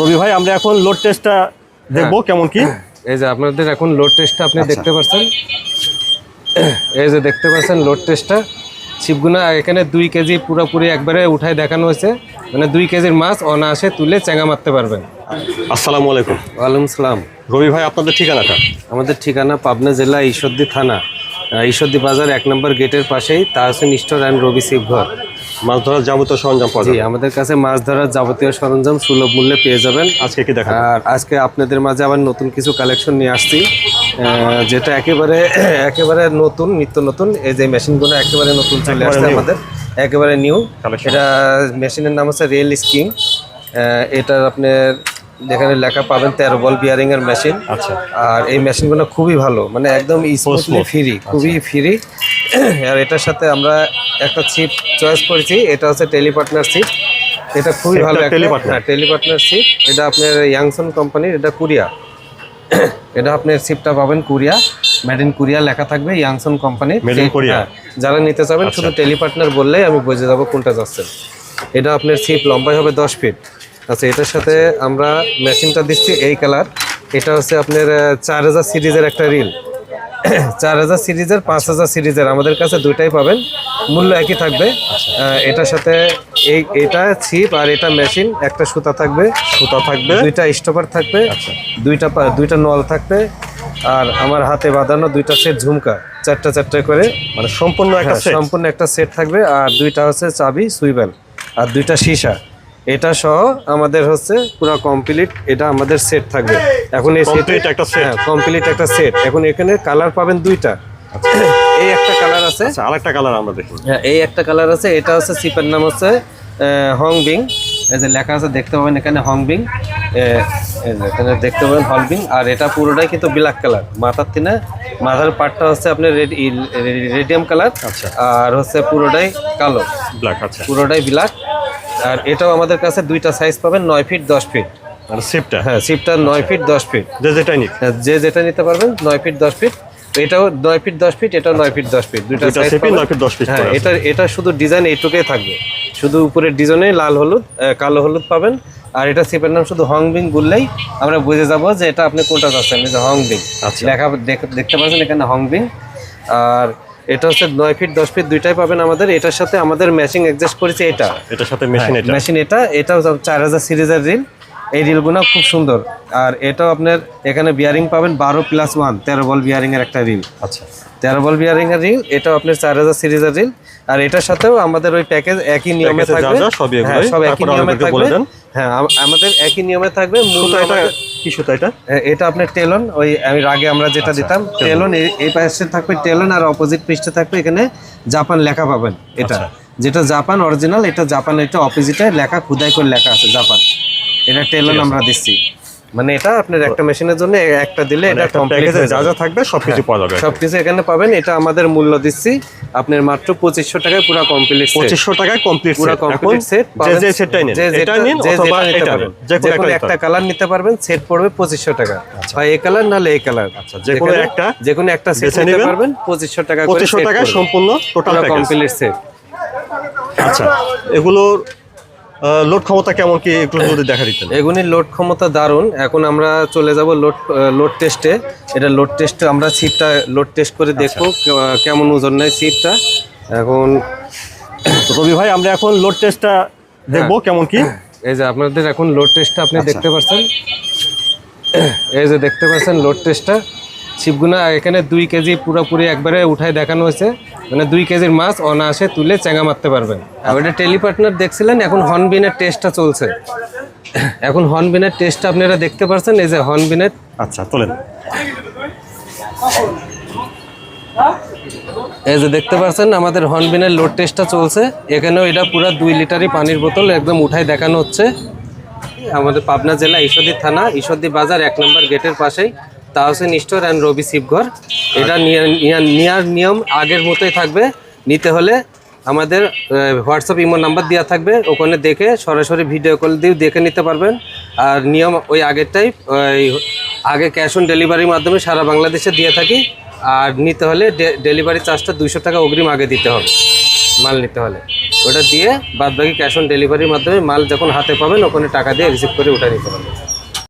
রবি ভাই আমরা এখন লোড টেস্টটা দেখব কেমন কি? এই যে আপনাদের এখন লোড টেস্টটা আপনি আচ্ছা। দেখতে পাচ্ছেন এই যে দেখতে পাচ্ছেন লোড টেস্টটা ছিপগুনা এখানে দুই কেজি পুরোপুরি একবারে উঠায় দেখানো হয়েছে। মানে দুই কেজির মাছ অনায়াসে তুলে চেঙ্গা মারতে পারবেন। আসসালামু আলাইকুম। ওয়ালাইকুম সালাম। রবি ভাই আপনাদের ঠিকানাটা? আমাদের ঠিকানা পাবনা জেলা ঈশ্বরদী থানা। ঈশ্বরদী বাজার এক নম্বর গেটের পাশেই তাহসিন স্টোর অ্যান্ড রবি শিবঘর মাছ ধরার যাবতীয় সরঞ্জাম পাওয়া যাবে। আমাদের কাছে মাছ ধরার যাবতীয় সরঞ্জাম সুলভ মূল্যে পেয়ে যাবেন। আজকে কি দেখা আর আজকে আপনাদের মাঝে আবার নতুন কিছু কালেকশন নিয়ে আসছি। যেটা একেবারে একেবারে নতুন নিত্য নতুন। এই যে মেশিনগুলো একেবারে নতুন চলে আসছে আমাদের। একেবারে নিউ। এটা মেশিনের নাম হচ্ছে রিয়েল স্কিং এটার আপনার যেখানে লেখা পাবেন তেরো বল বিয়ারিং এর মেশিন আচ্ছা। আর এই মেশিনগুলো খুবই ভালো মানে একদম স্মুথলি ফ্রি খুবই ফ্রি আর এটার সাথে আমরা একটা চিপ চয়েস করেছি এটা হচ্ছে টেলিপার্টনার চিপ এটা খুবই ভালো একটা? হ্যাঁ টেলিপার্টনার চিপ এটা আপনার ইয়াংসন কোম্পানির এটা কুরিয়া। এটা আপনার চিপটা পাবেন কুরিয়া মেড ইন কুরিয়া লেখা থাকবে ইয়াংসন কোম্পানি Made যারা নিতে চাবেন শুধু টেলিপার্টনার বললেই আমি বুঝে যাব কোনটা যাচ্ছে। এটা আপনার চিপ লম্বাই হবে দশ ফিট আচ্ছা এটার সাথে আমরা মেশিনটা দিচ্ছি এই কালার। এটা হচ্ছে আপনার চার হাজার সিরিজের একটা রিল। চার হাজার সিরিজের পাঁচ হাজার সিরিজের আমাদের কাছে দুইটাই পাবেন। মূল্য একই থাকবে। এটার সাথে এই এটা ছিপ আর এটা মেশিন একটা সুতা থাকবে। সুতা থাকবে। দুইটা স্টপার থাকবে। দুইটা দুইটা নল থাকবে। আর আমার হাতে বাঁধানো দুইটা সেট ঝুমকা চারটা চারটা করে। মানে সম্পূর্ণ একটা হ্যাঁ, সম্পূর্ণ একটা সেট থাকবে। আর দুইটা হচ্ছে চাবি সুইবেল। আর দুইটা সীসা। এটা সহ আমাদের হচ্ছে পুরো কমপ্লিট এটা আমাদের সেট থাকবে। এখন এই Complete একটা? হ্যাঁ কমপ্লিট একটা সেট এখন এখানে কালার পাবেন দুইটা। এই একটা কালার আছে। আচ্ছা আরেকটা কালার আমরা দেখি হ্যাঁ এই একটা কালার আছে। এটা হচ্ছে সিপের নাম হচ্ছে হংবিং এই যে লেখা আছে দেখতে পাবেন এখানে হংবিং এখানে দেখতে পাবেন হংবিং আর এটা পুরোটাই কিন্তু ব্ল্যাক কালার মাথার তিনে মাথার পাটটা হচ্ছে আপনার রেড রেডিয়াম কালার আচ্ছা। আর হচ্ছে পুরোটাই কালো। ব্ল্যাক আচ্ছা। পুরোটাই ব্ল্যাক আর এটাও আমাদের কাছে দুইটা সাইজ পাবেন নয় ফিট দশ ফিট মানে সিপটা হ্যাঁ। সিপটা নয় ফিট দশ ফিট যে যেটাই নিক। হ্যাঁ, যে যেটা নিতে পারবেন নয় ফিট দশ ফিট এটাও নয় ফিট দশ ফিট এটাও নয় ফিট দশ ফিট দুইটা। 9 feet 10 feet হ্যাঁ এটা এটা শুধু ডিজাইন এইটুকুই থাকবে। শুধু উপরের ডিজাইনে লাল হলুদ কালো হলুদ পাবেন। আর এটা সিপের নাম শুধু হংবিং বললেই আমরা বুঝে যাব যে এটা আপনি কোনটা চাচ্ছেন যে হংবিং আচ্ছা। লেখা দেখ- দেখতে পাচ্ছেন এখানে হংবিং আর এটা হচ্ছে নয় ফিট দশ ফিট দুইটাই পাবেন আমাদের। এটার সাথে আমাদের ম্যাচিং অ্যাডজাস্ট করেছে এটা। এটার সাথে মেশিন এটা। মেশিন এটা। এটাও চার হাজার সিরিজের রিল এই রিলগুলো খুব সুন্দর। আর এটাও আপনার এখানে বিয়ারিং পাবেন বারো প্লাস ওয়ান তেরো বল বিয়ারিং এর একটা রিল আচ্ছা। তেরো বল বিয়ারিং এর রিল এটাও আপনার চার হাজার সিরিজের রিল আর এটার সাথেও আমাদের ওই প্যাকেজ একই নিয়মে থাকবে। হ্যাঁ, সব একই নিয়মে থাকবে। হ্যাঁ আমাদের একই নিয়মে থাকবে। আমাদের- কি সুতা এটা? এটা আপনার টেলন ওই আমি আগে আমরা আচ্ছা, যেটা দিতাম টেলন। এই- এই পাশে থাকবে টেলন আর অপোজিট পৃষ্ঠে থাকবে এখানে জাপান লেখা পাবেন এটা। আচ্ছা। যেটা জাপান অরিজিনাল এটা জাপান এটা অপোজিটে লেখা খুদাই করে লেখা আছে জাপান। এটা টেলন আমরা দিচ্ছি। মানে এটা আপনার একটা মেশিনের জন্য একটা দিলে এটা একটা কমপ্লিট যা যা থাকবে সবকিছু পাওয়া যাবে সবকিছু এখানে পাবেন। এটা আমাদের মূল্য দিচ্ছি আপনার মাত্র পঁচিশশো টাকায় পুরো কমপ্লিট পঁচিশশো টাকায় কমপ্লিট পুরো কমপ্লিট সেট যে যে সেটটাই নিন। এটা নিন অথবা এটা পারবেন। যে কোনো একটা। কালার নিতে পারবেন সেট পড়বে পঁচিশশো টাকা। বা এই কালার নাহলে এই কালার আচ্ছা, যে কোনো একটা যে কোনো একটা সেট নিতে পারবেন পঁচিশশো টাকা পঁচিশশো টাকায় সম্পূর্ণ টোটাল কমপ্লিট সেট আচ্ছা এগুলোর লোড ক্ষমতা কেমন কি একটু যদি দেখা দিতেন? এগুলির লোড ক্ষমতা দারুণ। এখন আমরা চলে যাব লোড লোড টেস্টে এটা লোড টেস্টে আমরা সিটটা লোড টেস্ট করে আচ্ছা। দেখব কেমন ওজন নেয় সিটটা এখন রবি ভাই আমরা এখন লোড টেস্টটা দেখব কেমন কি? এই যে আপনাদের এখন লোড টেস্টটা আপনি আচ্ছা। দেখতে পাচ্ছেন এই যে দেখতে পাচ্ছেন লোড টেস্টটা ছিপগুনা এখানে দুই কেজি পুরোপুরি একবারে উঠায় দেখানো হয়েছে। মানে দুই কেজির মাছ অনায়াসে তুলে চেঙ্গা মারতে পারবেন। আর ওটা টেলিপার্টনার দেখছিলেন এখন হর্নবিনের টেস্টটা চলছে। এখন হর্নবিনের টেস্টটা আপনারা দেখতে পাচ্ছেন এই যে হর্নবিনের। আচ্ছা তোলেন। এই যে দেখতে পাচ্ছেন আমাদের হর্নবিনের লোড টেস্টটা চলছে। এখানেও এটা পুরো দুই লিটারই পানির বোতল একদম উঠায় দেখানো হচ্ছে। আমাদের পাবনা জেলা ঈশ্বরদী থানা ঈশ্বরদী বাজার এক নম্বর গেটের পাশেই। তাহসেন স্টোর অ্যান্ড রবি শিবঘর এটা নেওয়ার নিয়ম আগের মতোই থাকবে। নিতে হলে আমাদের হোয়াটসঅ্যাপ ইমো নাম্বার দেওয়া থাকবে। ওখানে দেখে সরাসরি ভিডিও কল দিয়েও দেখে নিতে পারবেন। আর নিয়ম ওই আগেরটাই, ওই আগে ক্যাশ অন ডেলিভারির মাধ্যমে সারা বাংলাদেশে দিয়ে থাকি। আর নিতে হলে ডেলিভারি চার্জটা দুইশো টাকা অগ্রিম আগে দিতে হবে, মাল নিতে হলে। ওটা দিয়ে বাদবাকি ক্যাশ অন ডেলিভারির মাধ্যমে মাল যখন হাতে পাবেন, ওখানে টাকা দিয়ে রিসিভ করে উঠে নিতে পারবেন।